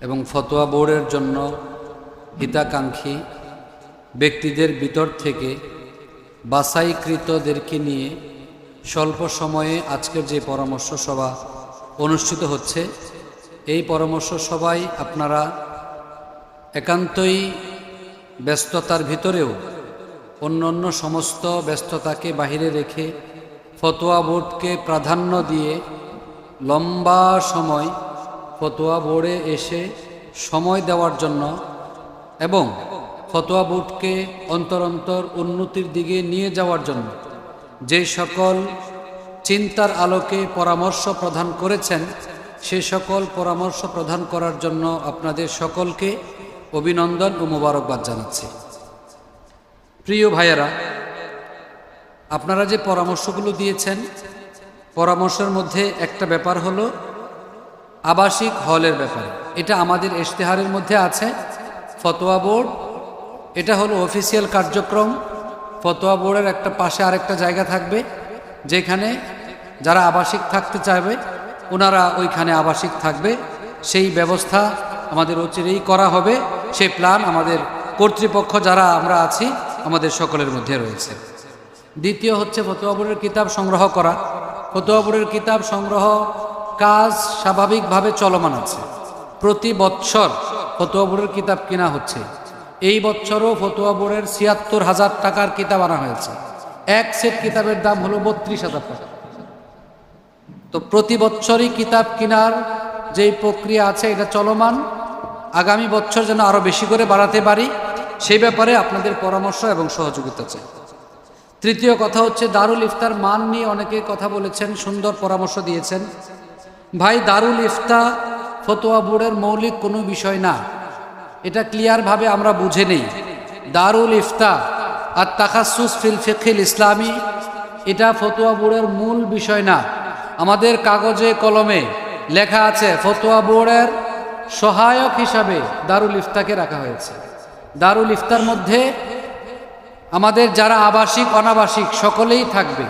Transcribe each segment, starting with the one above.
এবং ফতোয়া বোর্ডের জন্য হিতাকাঙ্ক্ষী ব্যক্তিদের ভিতর থেকে বাছাইকৃতদেরকে নিয়ে স্বল্প সময়ে আজকের যে পরামর্শ সভা অনুষ্ঠিত হচ্ছে, এই পরামর্শ সভায় আপনারা একান্তই ব্যস্ততার ভিতরেও অন্য অন্য সমস্ত ব্যস্ততাকে বাহিরে রেখে ফতোয়া বোর্ডকে প্রাধান্য দিয়ে লম্বা সময় ফতোয়া বোর্ডে এসে সময় দেওয়ার জন্য এবং ফতোয়া বোর্ডকে অন্তর অন্তর উন্নতির দিকে নিয়ে যাওয়ার জন্য যে সকল চিন্তার আলোকে পরামর্শ প্রদান করেছেন, সে সকল পরামর্শ প্রদান করার জন্য আপনাদের সকলকে অভিনন্দন ও মোবারকবাদ জানাচ্ছি। প্রিয় ভাইয়েরা, আপনারা যে পরামর্শগুলো দিয়েছেন, পরামর্শের মধ্যে একটা ব্যাপার হলো আবাসিক হলের ব্যাপারে। এটা আমাদের ইশতেহারের মধ্যে আছে। ফতোয়া বোর্ড, এটা হলো অফিসিয়াল কার্যক্রম। ফতোয়া বোর্ডের একটা পাশে আরেকটা জায়গা থাকবে, যেখানে যারা আবাসিক থাকতে চাইবে, ওনারা ওইখানে আবাসিক থাকবে। সেই ব্যবস্থা আমাদের অচিরেই করা হবে। সেই প্ল্যান আমাদের কর্তৃপক্ষ, যারা আমরা আছি, আমাদের সকলের মধ্যে রয়েছে। দ্বিতীয় হচ্ছে ফতোয়া বোর্ডের কিতাব সংগ্রহ করা। ফতোয়া বোর্ডের কিতাব সংগ্রহ কাজ স্বাভাবিকভাবে চলমান আছে। প্রতি বৎসর ফতোয়া বোর্ডের কিতাব কেনা হচ্ছে। এই বছরও ফতোয়া বোর্ডের ছিয়াত্তর হাজার টাকার কিতাব আনা হয়েছে। এক সেট কিতাবের দাম হলো বত্রিশ হাজার টাকা। তো প্রতি বছরই কিতাব কেনার যেই প্রক্রিয়া আছে, এটা চলমান। আগামী বছর যেন আরও বেশি করে বাড়াতে পারি, সেই ব্যাপারে আপনাদের পরামর্শ এবং সহযোগিতা চাই। তৃতীয় কথা হচ্ছে, দারুল ইফতার মান নিয়ে অনেকে কথা বলেছেন, সুন্দর পরামর্শ দিয়েছেন। ভাই দারুল ইফতা ফতোয়া বোর্ডের মৌলিক কোনো বিষয় না। এটা ক্লিয়ারভাবে আমরা বুঝে নেই। দারুল ইফতা আর তাকাসুস ফিল ফিখিল ইসলামী, এটা ফতোয়া বোর্ডের মূল বিষয় না। আমাদের কাগজে কলমে লেখা আছে, ফতোয়া বোর্ডের সহায়ক হিসাবে দারুল ইফতাকে রাখা হয়েছে। দারুল ইফতার মধ্যে আমাদের যারা আবাসিক, অনাবাসিক সকলেই থাকবে।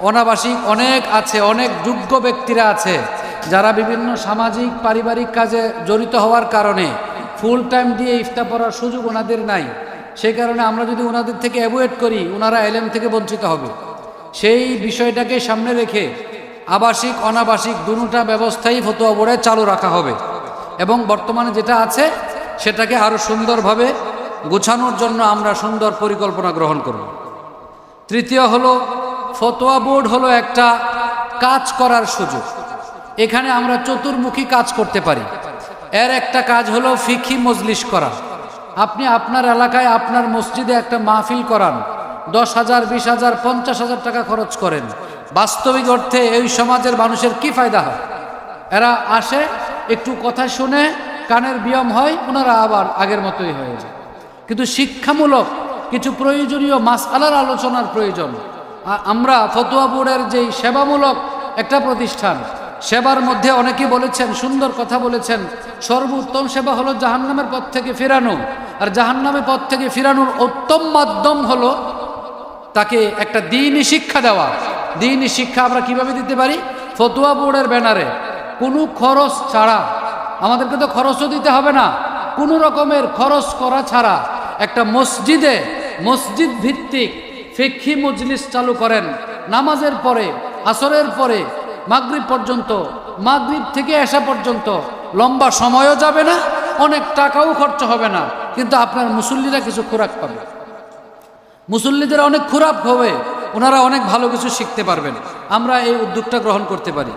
অনাবাসিক অনেক আছে, অনেক যোগ্য ব্যক্তিরা আছে। যারা বিভিন্ন সামাজিক, পারিবারিক কাজে জড়িত হওয়ার কারণে ফুল টাইম দিয়ে ইফতা পড়ার সুযোগ ওনাদের নাই। সেই কারণে আমরা যদি ওনাদের থেকে অ্যাভয়েড করি, ওনারা এলএম থেকে বঞ্চিত হবে। সেই বিষয়টাকে সামনে রেখে আবাসিক, অনাবাসিক দুটা ব্যবস্থাই ফতোয়া বোর্ডে চালু রাখা হবে। এবং বর্তমানে যেটা আছে, সেটাকে আরও সুন্দরভাবে গোছানোর জন্য আমরা সুন্দর পরিকল্পনা গ্রহণ করব। তৃতীয় হলো, ফতোয়া বোর্ড হলো একটা কাজ করার সুযোগ। এখানে আমরা চতুর্মুখী কাজ করতে পারি। এর একটা কাজ হলো ফিখি মজলিস করা। আপনি আপনার এলাকায় আপনার মসজিদে একটা মাহফিল করান। দশ হাজার, বিশ হাজার, পঞ্চাশ হাজার টাকা খরচ করেন। বাস্তবিক অর্থে এই সমাজের মানুষের কি ফায়দা হয়? এরা আসে, একটু কথা শুনে কানের বিয়ম হয়, ওনারা আবার আগের মতোই হয়ে যায়। কিন্তু শিক্ষামূলক কিছু প্রয়োজনীয় মাসআলার আলোচনার প্রয়োজন। আমরা ফতোয়া বোর্ডের যেই সেবামূলক একটা প্রতিষ্ঠান সেবার মধ্যে অনেকেই বলেছেন, সুন্দর কথা বলেছেন, সর্বোত্তম সেবা হলো জাহান্নামের পথ থেকে ফেরানো। আর জাহান্নামের পথ থেকে ফেরানোর উত্তম মাধ্যম হলো তাকে একটা দিনই শিক্ষা দেওয়া। দিনই শিক্ষা আমরা কীভাবে দিতে পারি? ফতুয়া বোর্ডের ব্যানারে। কোনো খরচ ছাড়া। আমাদেরকে তো খরচও দিতে হবে না। কোনো রকমের খরচ করা ছাড়া একটা মসজিদে মসজিদ ভিত্তিক ফেক্ষি মজলিস চালু করেন। নামাজের পরে, আসরের পরে মাগরিব পর্যন্ত, মাগরিব থেকে আসা পর্যন্ত লম্বা সময়ও যাবে না, অনেক টাকাও খরচ হবে না, কিন্তু আপনার মুসল্লিরা কিছু খোরাক পাবে। মুসল্লিদের অনেক খুরাপ হবে, ওনারা অনেক ভালো কিছু শিখতে পারবেন। আমরা এই উদ্যোগটা গ্রহণ করতে পারি।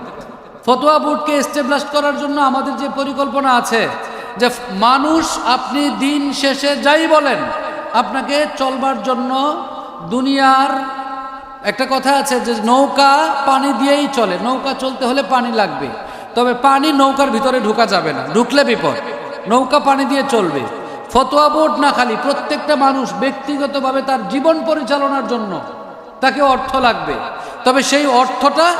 ফতোয়া বোর্ডকে এস্টাবলিশ করার জন্য আমাদের যে পরিকল্পনা আছে, যে মানুষ আপনি দিন শেষে যাই বলেন, আপনাকে চলবার জন্য দুনিয়ার একটা কথা আছে যে নৌকা পানি দিয়েই চলে। নৌকা চলতে হলে পানি লাগবে। তবে পানি নৌকার ভিতরে ঢুকা যাবে না। ঢুকলে বিপদ। নৌকা পানি দিয়ে চলবে। ফতোয়া বোর্ড না খালি, প্রত্যেকটা মানুষ ব্যক্তিগতভাবে তার জীবন পরিচালনার জন্য তাকে অর্থ লাগবে। তবে সেই অর্থটা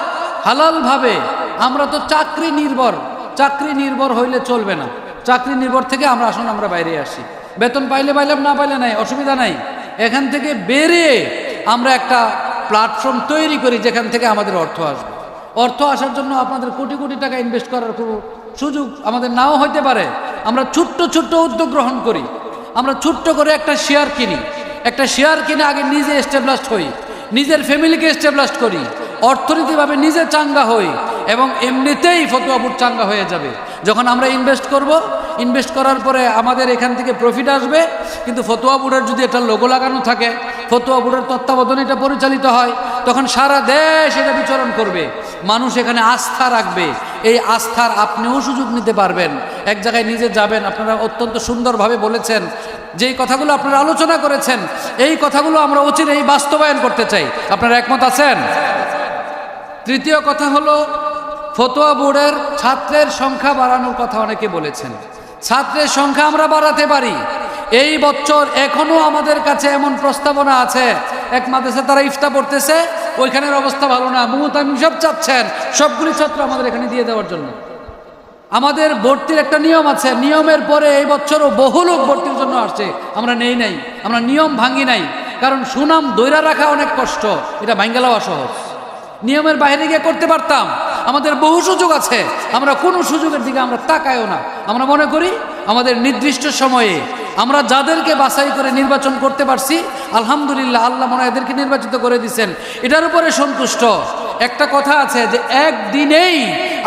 হালালভাবে আমরা তো চাকরি নির্ভর। চাকরি নির্ভর হইলে চলবে না। চাকরি নির্ভর থেকে আমরা আসুন, আমরা বাইরে আসি। বেতন পাইলে পাইলাম, না পাইলে নাই, অসুবিধা নাই। এখান থেকে বেরিয়ে আমরা একটা প্ল্যাটফর্ম তৈরি করি, যেখান থেকে আমাদের অর্থ আসবে। অর্থ আসার জন্য আপনাদের কোটি কোটি টাকা ইনভেস্ট করার কোনো সুযোগ আমাদের নাও হইতে পারে। আমরা ছোট্ট ছোট্ট উদ্যোগ গ্রহণ করি। আমরা ছোট্ট করে একটা শেয়ার কিনি। একটা শেয়ার কিনে আগে নিজে এস্টাবলাস্ট হই। নিজের ফ্যামিলিকে এস্টাবলাস্ট করি। অর্থনীতিভাবে নিজে চাঙ্গা হই এবং এমনিতেই ফতুয়া বুট চাঙ্গা হয়ে যাবে। যখন আমরা ইনভেস্ট করব ইনভেস্ট করার পরে আমাদের এখান থেকে প্রফিট আসবে। কিন্তু ফতুয়া বোর্ডের যদি একটা লোগো লাগানো থাকে ফতুয়া বোর্ডের তত্ত্বাবধানে এটা পরিচালিত হয়, তখন সারা দেশ এটা বিচরণ করবে। মানুষ এখানে আস্থা রাখবে। এই আস্থার আপনিও সুযোগ নিতে পারবেন। এক জায়গায় নিজে যাবেন। আপনারা অত্যন্ত সুন্দরভাবে বলেছেন, যেই কথাগুলো আপনারা আলোচনা করেছেন, এই কথাগুলো আমরা উচিত এই বাস্তবায়ন করতে চাই। আপনারা একমত আছেন? তৃতীয় কথা হলো, ফতোয়া বোর্ডের ছাত্রের সংখ্যা বাড়ানোর কথা অনেকে বলেছেন। ছাত্রের সংখ্যা আমরা বাড়াতে পারি। এই বছর এখনও আমাদের কাছে এমন প্রস্তাবনা আছে। এক মাদ্রাসা তারা ইফতা পড়তেছে, ওইখানের অবস্থা ভালো না। মমতামিম সব চাচ্ছেন, সবগুলি ছাত্র আমাদের এখানে দিয়ে দেওয়ার জন্য। আমাদের ভর্তির একটা নিয়ম আছে, নিয়মের পরে এই বছরও বহু লোক ভর্তির জন্য আসছে। আমরা নেই নাই, আমরা নিয়ম ভাঙি নাই। কারণ সুনাম দৈরা রাখা অনেক কষ্ট, এটা ভাঙ্গালাও সহজ নিয়মের বাইরে গিয়ে করতে পারতাম, আমাদের বহু সুযোগ আছে। আমরা কোনো সুযোগের দিকে আমরা তাকায়ও না। আমরা মনে করি, আমাদের নির্দিষ্ট সময়ে আমরা যাদেরকে বাছাই করে নির্বাচন করতে পারছি, আলহামদুলিল্লাহ আল্লাহ মনে এদেরকে নির্বাচিত করে দিচ্ছেন এটার উপরে সন্তুষ্ট। একটা কথা আছে যে একদিনেই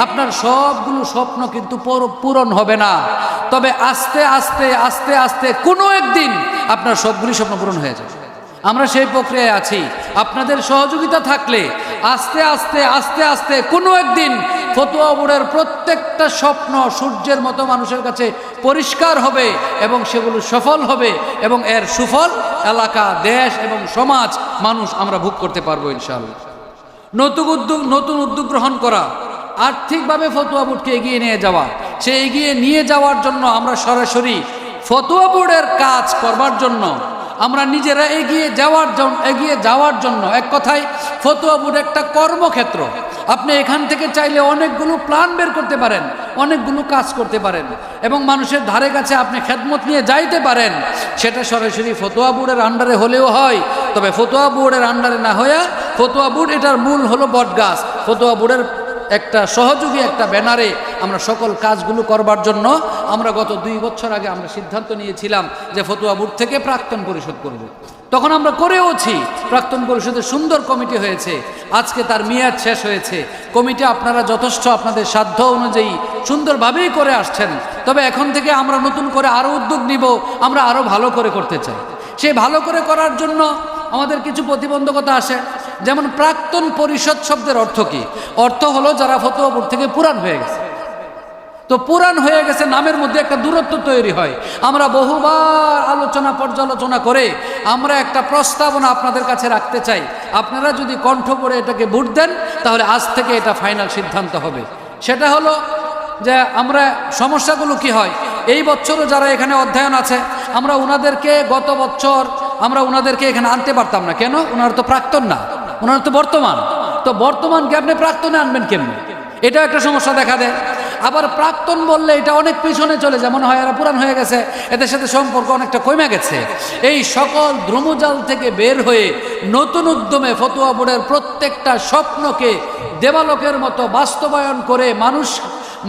আপনার সবগুলো স্বপ্ন কিন্তু পূরণ হবে না। তবে আস্তে আস্তে আস্তে আস্তে কোনো একদিন আপনার সবগুলি স্বপ্ন পূরণ হয়ে যাবে। আমরা সেই প্রক্রিয়ায় আছি। আপনাদের সহযোগিতা থাকলে আস্তে আস্তে আস্তে আস্তে কোনো একদিন ফতুয়া বোর্ডের প্রত্যেকটা স্বপ্ন সূর্যের মতো মানুষের কাছে পরিষ্কার হবে এবং সেগুলো সফল হবে এবং এর সুফল এলাকা, দেশ এবং সমাজ মানুষ আমরা ভোগ করতে পারব ইনশাআল্লাহ। নতুন উদ্যোগ নতুন উদ্যোগ গ্রহণ করা, আর্থিকভাবে ফতুয়া বোর্ডকে এগিয়ে নিয়ে যাওয়া সে এগিয়ে নিয়ে যাওয়ার জন্য আমরা সরাসরি ফতুয়া বোর্ডের কাজ করবার জন্য আমরা নিজেরা এগিয়ে যাওয়ার জন্য এগিয়ে যাওয়ার জন্য এক কথায় ফতুয়া বোর্ড একটা কর্মক্ষেত্র। আপনি এখান থেকে চাইলে অনেকগুলো প্ল্যান বের করতে পারেন, অনেকগুলো কাজ করতে পারেন এবং মানুষের ধারে কাছে আপনি খেদমত নিয়ে যাইতে পারেন, সেটা সরাসরি ফতোয়া বোর্ডের আন্ডারে হলেও হয়। তবে ফতোয়া বোর্ডের আন্ডারে না হয়ে ফতোয়া বোর্ড এটার মূল হলো বটগাছ। ফতোয়া বোর্ডের একটা সহযোগী একটা ব্যানারে আমরা সকল কাজগুলো করবার জন্য আমরা গত দুই বছর আগে আমরা সিদ্ধান্ত নিয়েছিলাম যে ফতুয়া বোর্ড থেকে প্রাক্তন পরিশোধ করব। তখন আমরা করেওছি, প্রাক্তন পরিষদের সুন্দর কমিটি হয়েছে, আজকে তার মেয়াদ শেষ হয়েছে। কমিটি আপনারা যথেষ্ট আপনাদের সাধ্য অনুযায়ী সুন্দরভাবেই করে আসছেন। তবে এখন থেকে আমরা নতুন করে আরও উদ্যোগ নিব, আমরা আরও ভালো করে করতে চাই। সেই ভালো করে করার জন্য আমাদের কিছু প্রতিবন্ধকতা আসে। যেমন প্রাক্তন পরিষদ শব্দের অর্থ কি? অর্থ হলো যারা ফতোয়া বোর্ড থেকে পুরান হয়ে গেছে। তো পুরাণ হয়ে গেছে, নামের মধ্যে একটা দূরত্ব তৈরি হয়। আমরা বহুবার আলোচনা, পর্যালোচনা করে আমরা একটা প্রস্তাবনা আপনাদের কাছে রাখতে চাই। আপনারা যদি কণ্ঠ করে এটাকে ভোট দেন, তাহলে আজ থেকে এটা ফাইনাল সিদ্ধান্ত হবে। সেটা হলো যে আমরা সমস্যাগুলো কি হয়? এই বছরও যারা এখানে অধ্যয়ন আছে, আমরা ওনাদেরকে গত বছর আমরা ওনাদেরকে এখানে আনতে পারতাম না। কেন? ওনারা তো প্রাক্তন না। ওনারা তো বর্তমান। তো বর্তমানকে আপনি প্রাক্তনে আনবেন কেমনি? এটা একটা সমস্যা দেখা দেয়। আবার প্রাক্তন বললে এটা অনেক পিছনে চলে যায়, মনে হয় এরা পুরাণ হয়ে গেছে, এদের সাথে সম্পর্ক অনেকটা কমে গেছে। এই সকল ধ্রুমজাল থেকে বের হয়ে নতুন উদ্যমে ফতুয়া বোর্ডের প্রত্যেকটা স্বপ্নকে দেবালোকের মতো বাস্তবায়ন করে মানুষ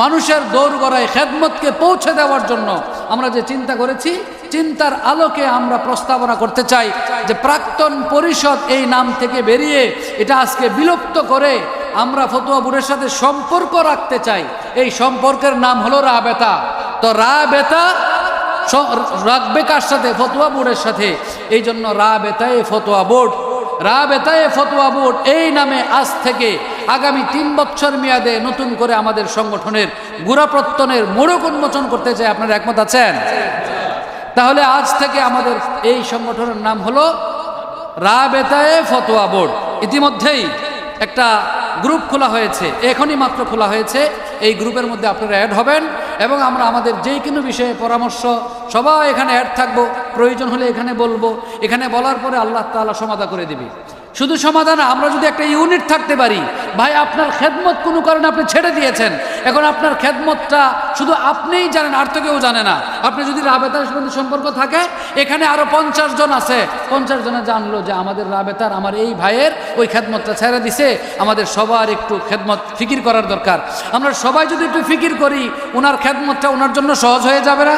মানুষের দৌড় গড়ায় খেদমতকে পৌঁছে দেওয়ার জন্য আমরা যে চিন্তা করেছি চিন্তার আলোকে আমরা প্রস্তাবনা করতে চাই যে প্রাক্তন পরিষদ এই নাম থেকে বেরিয়ে এটা আজকে বিলুপ্ত করে আমরা ফতুয়া বোর্ডের সাথে সম্পর্ক রাখতে চাই। এই সম্পর্কের নাম হলো রাবেতা তো রাবেতা স- রাখবে কার সাথে? ফতুয়া বোর্ডের সাথে। এই জন্য রা রাবেতায় ফতুয়া বোর্ড। রা রাবেতায় ফতুয়া বোর্ড এই নামে আজ থেকে আগামী তিন বছর মেয়াদে নতুন করে আমাদের সংগঠনের গুড়াপ্রত্যনের মোড়ক উন্মোচন করতে চাই। আপনারা একমত আছেন? তাহলে আজ থেকে আমাদের এই সংগঠনের নাম হলো রাবেতায়ে ফতোয়া বোর্ড। ইতিমধ্যেই একটা গ্রুপ খোলা হয়েছে, এখনই মাত্র খোলা হয়েছে। এই গ্রুপের মধ্যে আপনারা অ্যাড হবেন এবং আমরা আমাদের যে কোনো বিষয়ে পরামর্শ, সবাই এখানে অ্যাড থাকব। প্রয়োজন হলে এখানে বলব। এখানে বলার পরে আল্লাহ তালা সমাধা করে দিবে। শুধু সমাধান, আমরা যদি একটা ইউনিট থাকতে পারি, ভাই আপনার খেদমত কোনো কারণে আপনি ছেড়ে দিয়েছেন। এখন আপনার খেদমতটা শুধু আপনিই জানেন, আর তো কেউ জানে না। আপনি যদি রাবেতার সাথে সম্পর্ক থাকে, এখানে আরও পঞ্চাশ জন আছে। পঞ্চাশ জনে জানলো যে আমাদের রাবেতার, আমার এই ভাইয়ের ওই খেদমতটা ছেড়ে দিছে। আমাদের সবার একটু খেদমত ফিকির করার দরকার। আমরা সবাই যদি একটু ফিকির করি, ওনার খেদমতটা ওনার জন্য সহজ হয়ে যাবে না?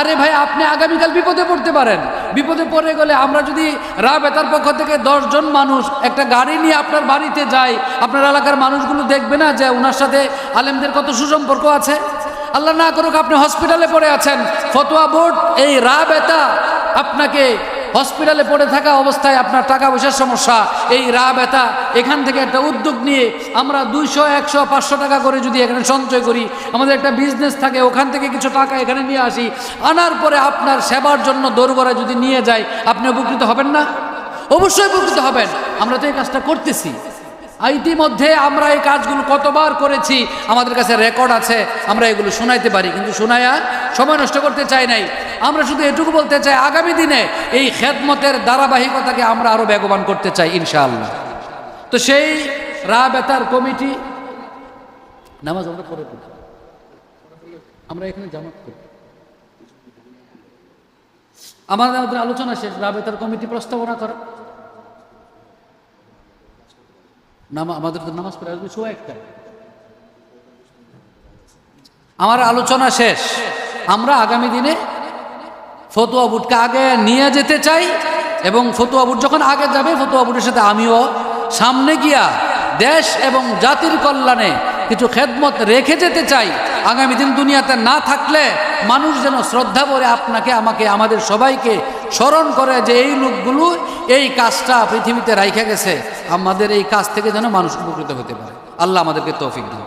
আরে ভাই, আপনি আগামীকাল বিপদে পড়তে পারেন। বিপদে পড়ে গেলে আমরা যদি রা রাবেতার পক্ষ থেকে দশজন মানুষ একটা গাড়ি নিয়ে আপনার বাড়িতে যাই, আপনার এলাকার মানুষগুলো দেখবে না যে ওনার সাথে আলেমদের কত সুসম্পর্ক আছে? আল্লাহ না করুক আপনি হসপিটালে পড়ে আছেন। ফতোয়া বোর্ড, এই রা রাবেতা আপনাকে হসপিটালে পড়ে থাকা অবস্থায় আপনার টাকা পয়সার সমস্যা, এই রা ব্যথা, এখান থেকে একটা উদ্যোগ নিয়ে আমরা দুইশো, একশো, পাঁচশো টাকা করে যদি এখানে সঞ্চয় করি, আমাদের একটা বিজনেস থাকে, ওখান থেকে কিছু টাকা এখানে নিয়ে আসি, আনার পরে আপনার সেবার জন্য দোরগোড়া যদি নিয়ে যাই, আপনি উপকৃত হবেন না? অবশ্যই উপকৃত হবেন, আমরা তো এই কাজটা করতেছি। ইতিমধ্যে আমরা এই কাজগুলো কতবার করেছি, আমাদের কাছে রেকর্ড আছে, আমরা এগুলো শোনাইতে পারি, কিন্তু শোনায়া সময় নষ্ট করতে চাই নাই। আমরা শুধু এটুকু বলতে চাই, আগামী দিনে এই খেদমতের ধারাবাহিকতাকে আমরা আরও বেগবান করতে চাই, ইনশাআল্লাহ। তো সেই রা বেতার কমিটি, নামাজ আমরা পরে পড়ি আমরা এখানে জামাত করি। আমাদের আমাদের আলোচনা শেষ রাবেতার কমিটি প্রস্তাবনা করা। নামা, আমাদের তো নামাজ পড়ে আসবে সোয়া একটা। আমার আলোচনা শেষ। আমরা আগামী দিনে ফতুয়া বুটকে আগে নিয়ে যেতে চাই এবং ফতুয়া বুট যখন আগে যাবে, ফতুয়া বুটের সাথে আমিও সামনে গিয়া দেশ এবং জাতির কল্যাণে কিছু খেদমত রেখে যেতে চাই। আগামী দিন দুনিয়াতে না থাকলে মানুষ যেন শ্রদ্ধা করে আপনাকে, আমাকে, আমাদের সবাইকে স্মরণ করে যে এই লোকগুলো এই কাজটা পৃথিবীতে রাইখা গেছে। আমাদের এই কাজ থেকে যেন মানুষ উপকৃত হতে পারে। আল্লাহ আমাদেরকে তৌফিক দিন